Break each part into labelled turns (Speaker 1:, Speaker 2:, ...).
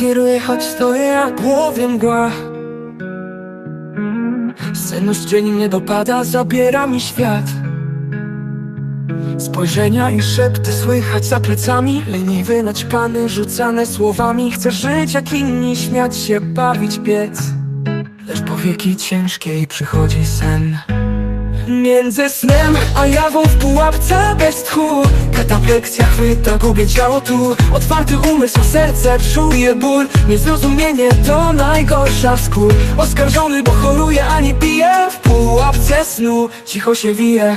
Speaker 1: Kieruje, choć stoję jak głowie mgła. Senność dzień mnie dopada, zabiera mi świat. Spojrzenia i szepty słychać za plecami Leniwy, naćpany, rzucane słowami. Chcę żyć jak inni, śmiać się, bawić, biec. Lecz po wieki ciężkiej przychodzi sen. Między snem a jawą w pułapce bez tchu Kataplekcja chwyta, gubię ciało tu. Otwarty umysł, serce czuje ból. Niezrozumienie to najgorsza z kul. Oskarżony, bo choruje, a nie pije. W pułapce snu cicho się wije.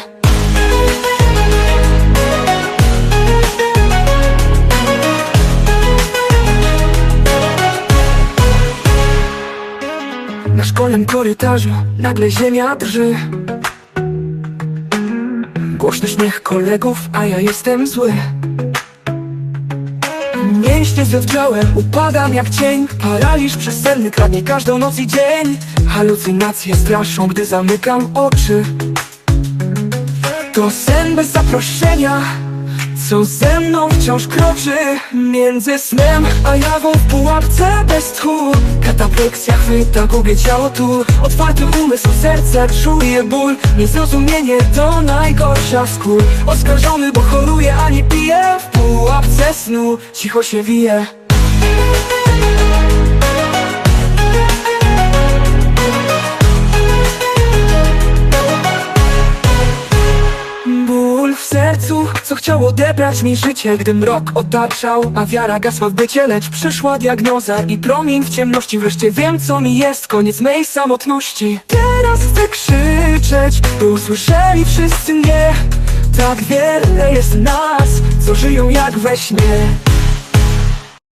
Speaker 1: Na szkolnym korytarzu nagle ziemia drży Głośny śmiech kolegów, a ja jestem zły. Mięśnie zwietrzałem, upadam jak cień. Paraliż przesenny kradnie każdą noc i dzień. Halucynacje straszą, gdy zamykam oczy. To sen bez zaproszenia co ze mną wciąż kroczy Między snem a jawą w pułapce bez tchu. Kataplekcja chwyta, gubię ciało tu. Otwarty umysł, serce czuje ból. Niezrozumienie to najgorsza kul Oskarżony, bo choruje, a nie pije W pułapce snu. Cicho się wije co chciał odebrać mi życie Gdy mrok otaczał, a wiara gasła w bycie Lecz przyszła diagnoza i promień w ciemności. Wreszcie wiem co mi jest, koniec mej samotności. Teraz chcę krzyczeć, by usłyszeli wszyscy mnie. Tak wiele jest nas, co żyją jak we śnie